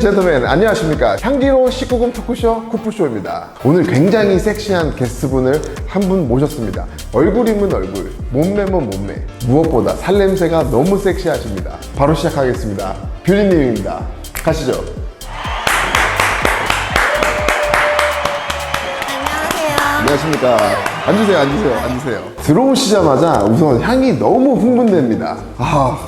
앤 젠틀맨 안녕하십니까? 향기로운 19금 토크쇼 쿠프쇼입니다. 오늘 굉장히 섹시한 게스트분을 한 분 모셨습니다. 얼굴이면 얼굴 몸매면 몸매. 무엇보다 살냄새가 너무 섹시하십니다. 바로 시작하겠습니다. 뷰리님입니다. 가시죠. 안녕하세요. 안녕하십니까? 앉으세요 앉으세요 앉으세요. 들어오시자마자 우선 향이 너무 흥분됩니다. 아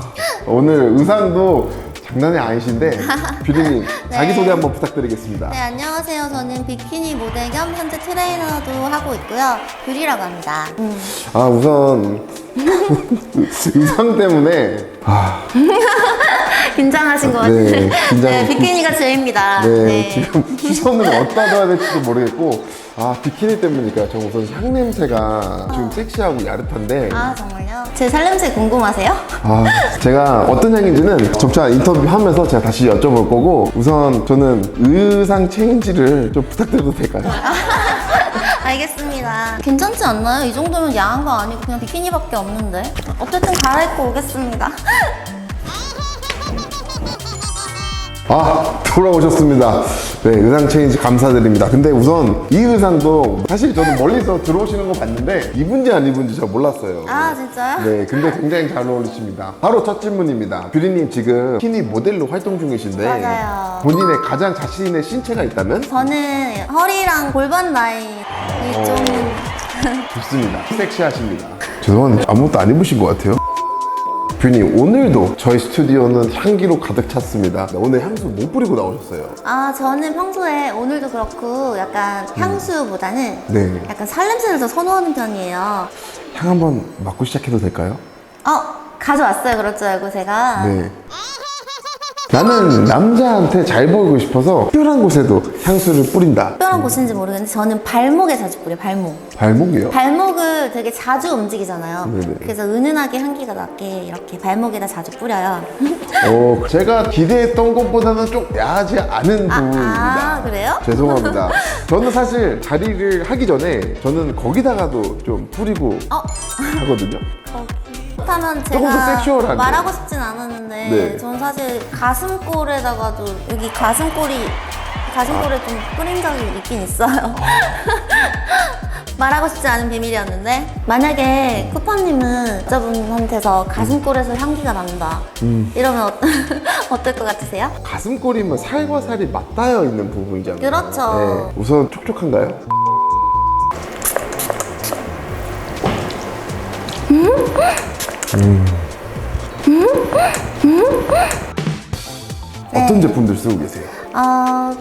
오늘 의상도 장난이 아니신데 뷰리님 자기소개 한번 부탁드리겠습니다 네, 안녕하세요. 저는 비키니 모델 겸 현재 트레이너도 하고 있고요. 뷰리라고 합니다. 음. 아 우선 의상 때문에 아, 긴장하신 것 네, 같은데. 긴장- 네, 비키니가 죄입니다. 네, 지금 시선을 어디다 둬야 될지도 모르겠고 아 비키니 때문이니까 저 우선 향 냄새가 좀 섹시하고 야릇한데 아, 정말요? 제 살냄새 궁금하세요? 아 제가 어떤 향인지는 점차 인터뷰하면서 제가 다시 여쭤볼 거고 우선 저는 의상 체인지를 좀 부탁드려도 될까요? 알겠습니다. 괜찮지 않나요? 이 정도면 야한 거 아니고 그냥 비키니밖에 없는데. 어쨌든 갈아입고 오겠습니다. 아 돌아오셨습니다. 네 의상 체인지 감사드립니다. 근데 우선 이 의상도 사실 저는 멀리서 들어오시는 거 봤는데 입은지 안 입은지 잘 몰랐어요. 아, 진짜요? 네, 근데 굉장히 잘 어울리십니다. 바로 첫 질문입니다. 뷰리님 지금 키니 모델로 활동 중이신데 맞아요. 본인의 가장 자신 있는 신체가 있다면 저는 허리랑 골반 라인이 좀 좋습니다. 섹시하십니다. 죄송한데 아무것도 안 입으신 것 같아요. 뷰님 오늘도 저희 스튜디오는 향기로 가득 찼습니다. 네, 오늘 향수 못 뿌리고 나오셨어요. 아, 저는 평소에 오늘도 그렇고 약간 향수보다는 네. 약간 살냄새를 더 선호하는 편이에요. 향 한번 맡고 시작해도 될까요? 어, 가져왔어요. 그럴 줄 알고 제가. 네. 나는 남자한테 잘 보이고 싶어서 특별한 곳에도 향수를 뿌린다. 특별한 곳인지 모르겠는데 저는 발목에 자주 뿌려요. 발목. 발목이요? 발목을 되게 자주 움직이잖아요. 네네. 그래서 은은하게 향기가 나게 이렇게 발목에다 자주 뿌려요. 어, 제가 기대했던 것보다는 좀 야하지 않은 아, 부분입니다. 아, 그래요? 죄송합니다. 저는 사실 자리를 하기 전에 저는 거기다가도 좀 뿌리고 어, 하거든요. 그렇다면 제가 섹슈얼한데. 말하고 싶진 않았는데 네. 전 사실 가슴골에다가도 여기 가슴골이 가슴골에 좀 뿌린 적이 있긴 있어요. 말하고 싶지 않은 비밀이었는데 만약에 쿠파님은 여자분한테서 가슴골에서 향기가 난다 이러면 어, 어떨 것 같으세요? 가슴골이면 살과 살이 맞닿아 있는 부분이잖아요. 그렇죠. 네. 우선 촉촉한가요? 어떤 제품들 쓰고 계세요? 어,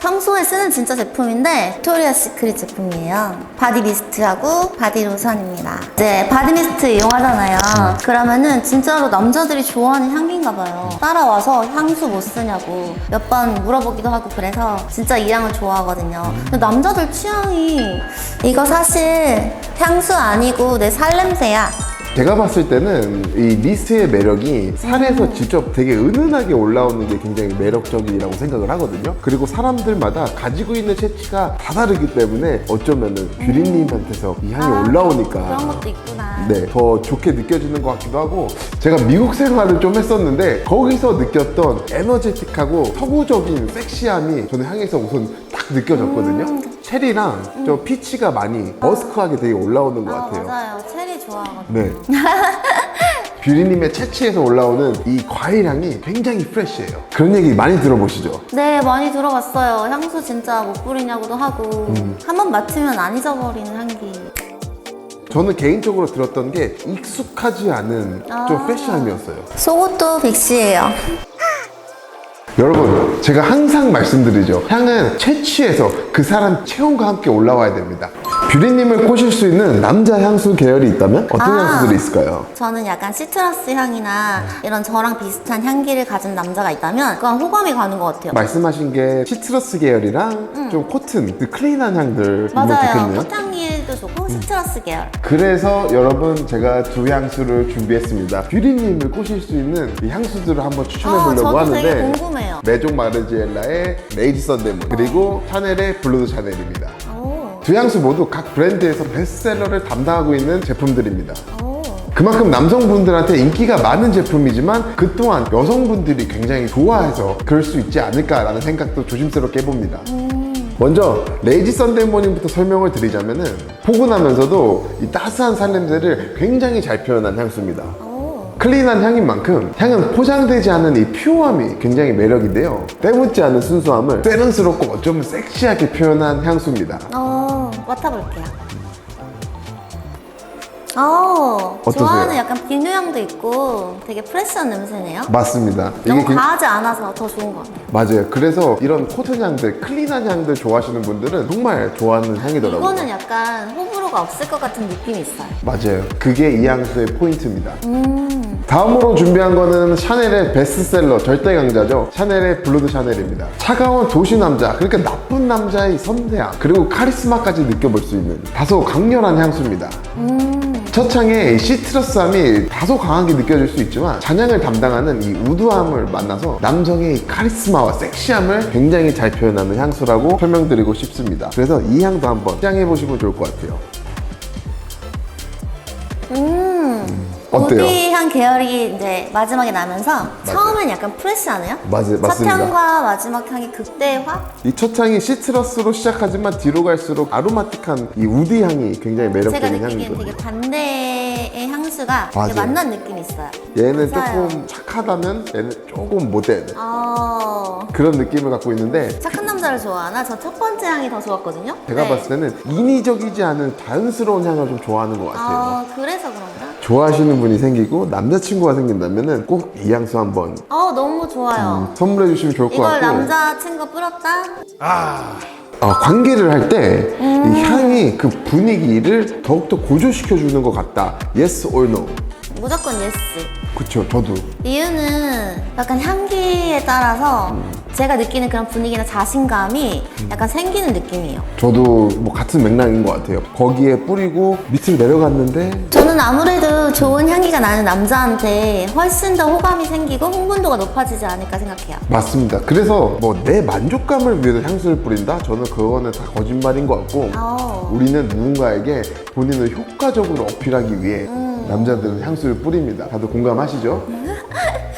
평소에 쓰는 진짜 제품인데 빅토리아 시크릿 제품이에요. 바디 미스트하고 바디 로션입니다. 이제 바디 미스트 이용하잖아요. 그러면은 진짜로 남자들이 좋아하는 향기인가 봐요. 따라와서 향수 못 쓰냐고 몇 번 물어보기도 하고 그래서 진짜 이 향을 좋아하거든요. 근데 남자들 취향이 이거 사실 향수 아니고 내 살냄새야. 제가 봤을 때는 이 미스트의 매력이 살에서 직접 되게 은은하게 올라오는 게 굉장히 매력적이라고 생각을 하거든요. 그리고 사람들마다 가지고 있는 채취가 다 다르기 때문에 어쩌면은 뷰리님한테서 이 향이 아, 올라오니까 그런 것도 있구나. 네, 더 좋게 느껴지는 것 같기도 하고 제가 미국 생활을 좀 했었는데 거기서 느꼈던 에너제틱하고 서구적인 섹시함이 저는 향에서 우선 딱 느껴졌거든요. 음. 체리랑 저 피치가 많이 머스크하게 되게 올라오는 것 아, 같아요. 맞아요. 체리 좋아하거든요. 네. 뷰리님의 채취에서 올라오는 이 과일 향이 굉장히 프레쉬해요. 그런 얘기 많이 들어보시죠? 네, 많이 들어봤어요. 향수 진짜 못 뿌리냐고도 하고 한 번 맡으면 안 잊어버리는 향기. 저는 개인적으로 들었던 게 익숙하지 않은 좀 아. 프레쉬함이었어요. 속옷도 빅시예요. 여러분, 제가 항상 말씀드리죠. 향은 채취해서 그 사람 체온과 함께 올라와야 됩니다. 뷰리님을 꼬실 수 있는 남자 향수 계열이 있다면 어떤 아. 향수들이 있을까요? 저는 약간 시트러스 향이나 이런 저랑 비슷한 향기를 가진 남자가 있다면 그건 호감이 가는 것 같아요. 말씀하신 게 시트러스 계열이랑 좀 코튼, 그 클린한 향들이면 맞아요. 좋겠네요. 꽃향기도 좋고 시트러스 계열. 그래서 여러분 제가 두 향수를 준비했습니다. 뷰리님을 꼬실 수 있는 이 향수들을 한번 추천해 어, 보려고 저도 되게 하는데 궁금해요. 메종 마르지엘라의 레이디 선데몬 그리고 샤넬의 블루드 샤넬입니다. 오, 두 향수 모두 각 브랜드에서 베스트셀러를 담당하고 있는 제품들입니다. 오. 그만큼 남성분들한테 인기가 많은 제품이지만 그 또한 여성분들이 굉장히 좋아해서 그럴 수 있지 않을까라는 생각도 조심스럽게 해봅니다. 먼저 레이지 썬데이 모닝부터 설명을 드리자면은 포근하면서도 이 따스한 살냄새를 굉장히 잘 표현한 향수입니다. 오. 클린한 향인 만큼 향은 포장되지 않은 이 퓨어함이 굉장히 매력인데요. 때묻지 않은 순수함을 세련스럽고 어쩌면 섹시하게 표현한 향수입니다. 어, 맡아볼게요. 어, 어떠세요? 좋아하는 약간 비누향도 있고 되게 프레시한 냄새네요. 맞습니다. 너무 굉- 과하지 않아서 더 좋은 것 같아요. 맞아요. 그래서 이런 코튼 향들, 클린한 향들 좋아하시는 분들은 정말 좋아하는 향이더라고요. 이거는 약간 호불호가 없을 것 같은 느낌이 있어요. 맞아요. 그게 이 향수의 포인트입니다. 음, 다음으로 준비한 거는 샤넬의 베스트셀러 절대 강자죠. 샤넬의 블루드 샤넬입니다. 차가운 도시 남자, 그러니까 나쁜 남자의 섬세함, 그리고 카리스마까지 느껴볼 수 있는 다소 강렬한 향수입니다. 음. 첫 창에 이 시트러스함이 다소 강하게 느껴질 수 있지만 잔향을 담당하는 이 우드함을 만나서 남성의 이 카리스마와 섹시함을 굉장히 잘 표현하는 향수라고 설명드리고 싶습니다. 그래서 이 향도 한번 시향해 보시면 좋을 것 같아요. 음. 어때요? 우디향 계열이 이제 마지막에 나면서 처음엔 약간 프레시하네요. 맞- 첫 맞습니다. 향과 마지막 향이 극대화? 이 첫 향이 시트러스로 시작하지만 뒤로 갈수록 아로마틱한 이 우디 향이 굉장히 제가 매력적인 느끼기엔. 되게 반대의 향수가 맞아요. 되게 만난 느낌이 있어요. 얘는 맞아요. 조금 착하다면 얘는 조금 못된 어, 그런 느낌을 갖고 있는데 착한 남자를 좋아하나? 저 첫 번째 향이 더 좋았거든요. 제가 네. 봤을 때는 인위적이지 않은 자연스러운 향을 좀 좋아하는 것 같아요. 아, 그래서 그런가? 좋아하시는 분이 생기고 남자친구가 생긴다면은 꼭 이 향수 한번 어, 너무 좋아요. 선물해 주시면 좋을 것 이걸 같고 남자친구 뿌렸다? 어, 관계를 할 때이 음. 향이 그 분위기를 더욱더 고조시켜 주는 것 같다. Yes or no? 무조건 예스. 그쵸, 저도. 이유는 약간 향기에 따라서 제가 느끼는 그런 분위기나 자신감이 약간 생기는 느낌이에요. 저도 뭐 같은 맥락인 것 같아요. 거기에 뿌리고 밑을 내려갔는데 저는 아무래도 좋은 향기가 나는 남자한테 훨씬 더 호감이 생기고 흥분도가 높아지지 않을까 생각해요. 맞습니다. 그래서 뭐 내 만족감을 위해서 향수를 뿌린다? 저는 그거는 다 거짓말인 것 같고 어. 우리는 누군가에게 본인을 효과적으로 어필하기 위해 남자들은 향수를 뿌립니다. 다들 공감하시죠?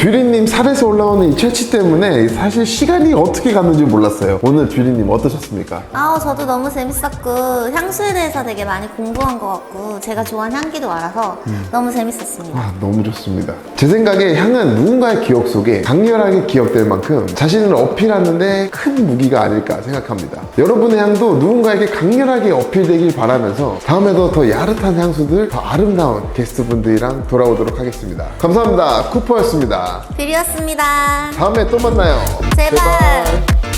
뷰리님 살에서 올라오는 이 채취 때문에 사실 시간이 어떻게 갔는지 몰랐어요. 오늘 뷰리님 어떠셨습니까? 아우 저도 너무 재밌었고 향수에 대해서 되게 많이 공부한 것 같고 제가 좋아하는 향기도 알아서 너무 재밌었습니다. 아, 너무 좋습니다. 제 생각에 향은 누군가의 기억 속에 강렬하게 기억될 만큼 자신을 어필하는데 큰 무기가 아닐까 생각합니다. 여러분의 향도 누군가에게 강렬하게 어필되길 바라면서 다음에도 더 야릇한 향수들, 더 아름다운 게스트분들이랑 돌아오도록 하겠습니다. 감사합니다. 쿠퍼였습니다. 뷰리였습니다. 다음에 또 만나요. 제발.